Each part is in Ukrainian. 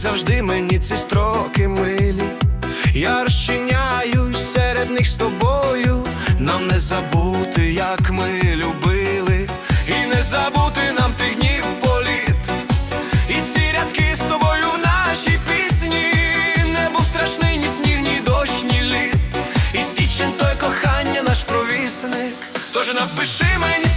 завжди мені ці строки милі. Я розчиняюсь серед них з тобою, нам не забути, як ми любили, і не забути нам тих днів політ. І ці рядки з тобою в нашій пісні не був страшний ні сніг, ні дощ, ні лід. І січень той кохання наш провісник. Тож напиши мені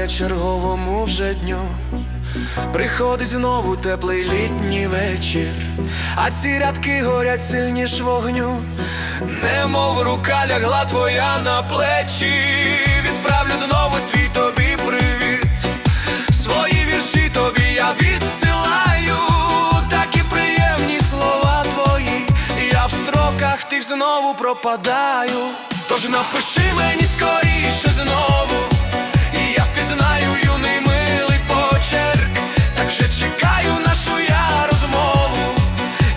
настає черговому вже дню. Приходить знову теплий літній вечір, а ці рядки горять сильніш вогню, немов рука лягла твоя на плечі. Відправлю знову свій тобі привіт. Свої вірші тобі я відсилаю, такі приємні слова твої. Я в строках тих знову пропадаю. Тож напиши мені скоріше знову, Так чекаю нашу я розмову,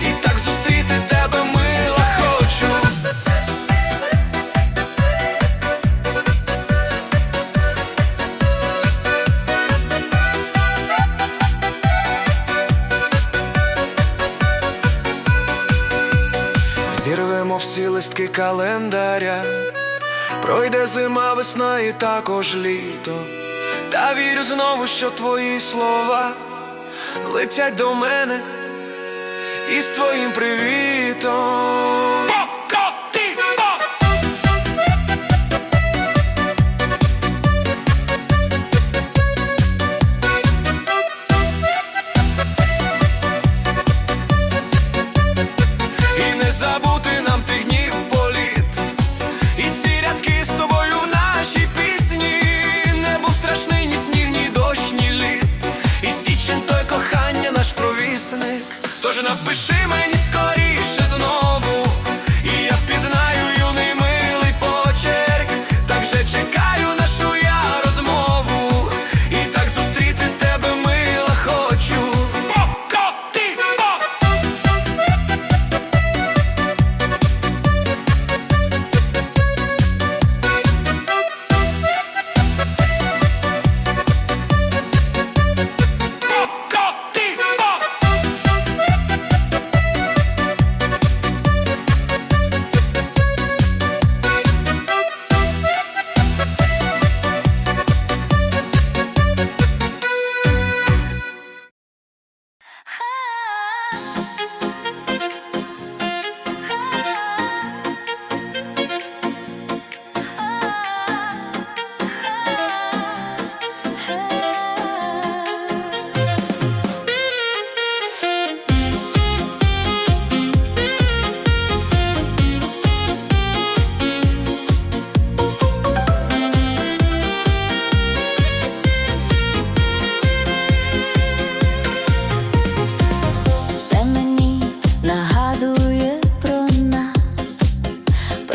і так зустріти тебе мила хочу. Зірвемо всі листки календаря, пройде зима, весна і також літо. Та вірю знову, що твої слова летять до мене із твоїм привітом.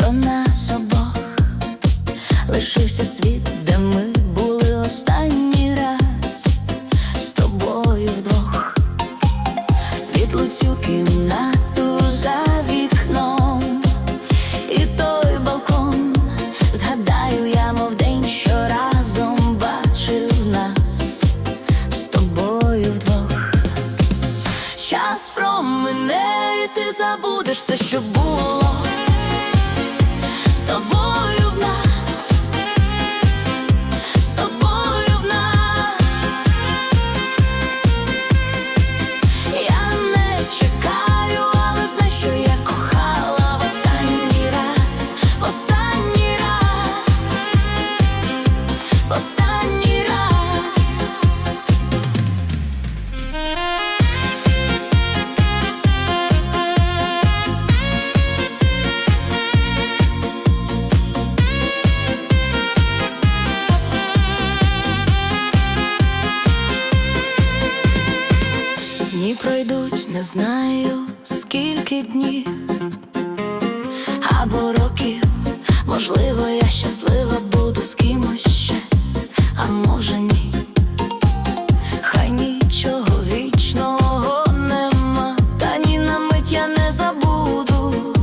Про нас обох. Лишився світ, де ми були останній раз з тобою вдвох. Світлу цю кімнату за вікном, і той балкон. Згадаю, я мов день, що разом бачив нас з тобою вдвох. Час промине, і ти забудеш все, що було не знаю скільки днів або років, можливо, я щаслива буду з кимось ще, а може ні. Хай нічого вічного нема, та ні на мить не забуду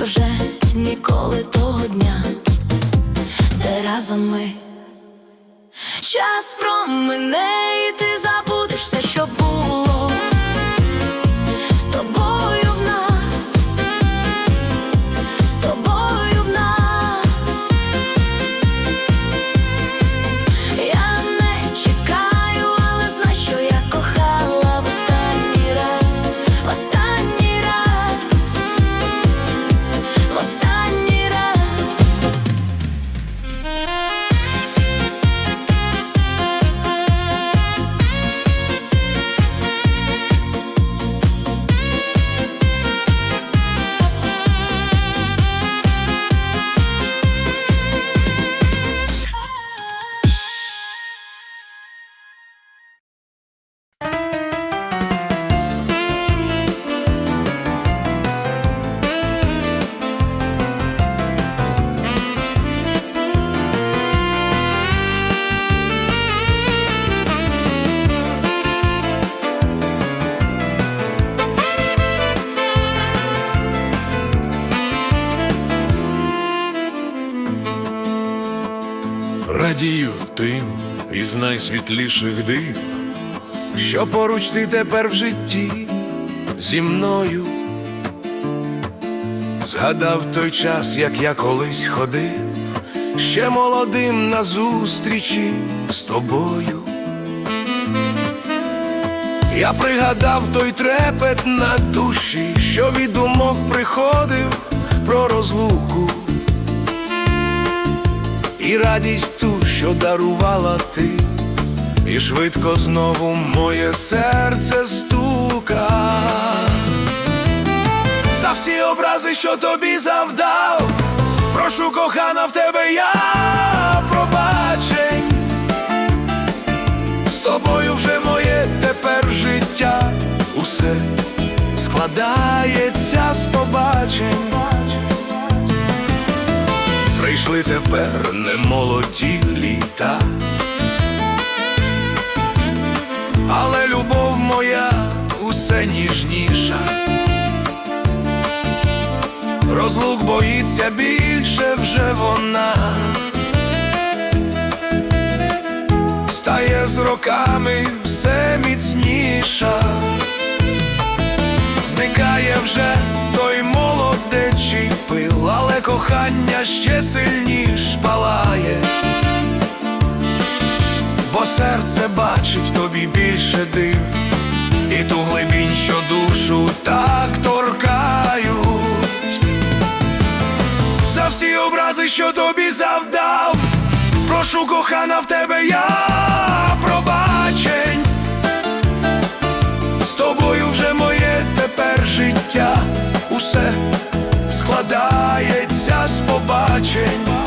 вже ніколи того дня, де разом ми. Час промине, і ти із найсвітліших див, що поруч ти тепер в житті зі мною. Згадав той час, як я колись ходив, ще молодим на зустрічі з тобою. Я пригадав той трепет на душі, що від думок приходив про розлуку. І радість ту, що дарувала ти, і швидко знову моє серце стука. За всі образи, що тобі завдав, прошу кохана в тебе я пробачень. З тобою вже моє тепер життя, усе складається з побачень. Прийшли тепер немолоді літа, але любов моя усе ніжніша. Розлук боїться більше вже вона. Стає з роками все міцніша, зникає вже той пил, але кохання ще сильніш палає, бо серце бачить в тобі більше див, і ту глибінь, що душу так торкають. За всі образи, що тобі завдав, прошу кохана в тебе я пробачень. З тобою вже моє тепер життя, усе складається з побачень.